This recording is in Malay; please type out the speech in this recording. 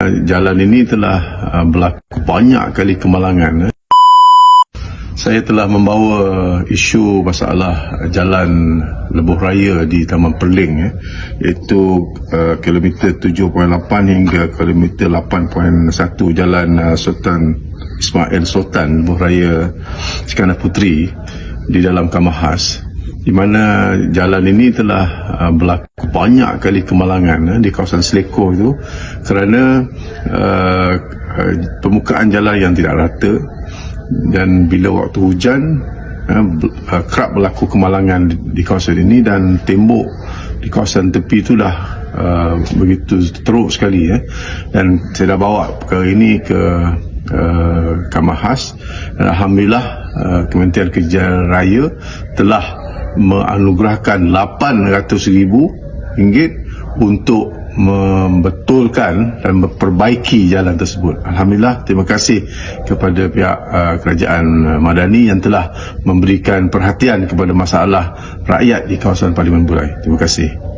jalan ini telah uh, berlaku banyak kali kemalangan. eh. Saya telah membawa isu masalah jalan Lebuh Raya di Taman Perling eh, iaitu kilometer 7.8 hingga kilometer 8.1 jalan Sultan Ismail Sultan Lebuh Raya Sekana Puteri di dalam Kamahas di mana jalan ini telah uh, berlaku banyak kali kemalangan eh, di kawasan Seleko itu kerana uh, uh, permukaan jalan yang tidak rata dan bila waktu hujan uh, uh, kerap berlaku kemalangan di, di kawasan ini dan tembok di kawasan tepi itu dah uh, begitu teruk sekali eh. dan saya dah bawa perkara ini ke uh, Kamahas dan Alhamdulillah uh, Kementerian Kerja Raya telah menganugerahkan RM800,000 untuk membetulkan dan memperbaiki jalan tersebut. Alhamdulillah, terima kasih kepada pihak uh, kerajaan Madani yang telah memberikan perhatian kepada masalah rakyat di kawasan Parlimen Burai. Terima kasih.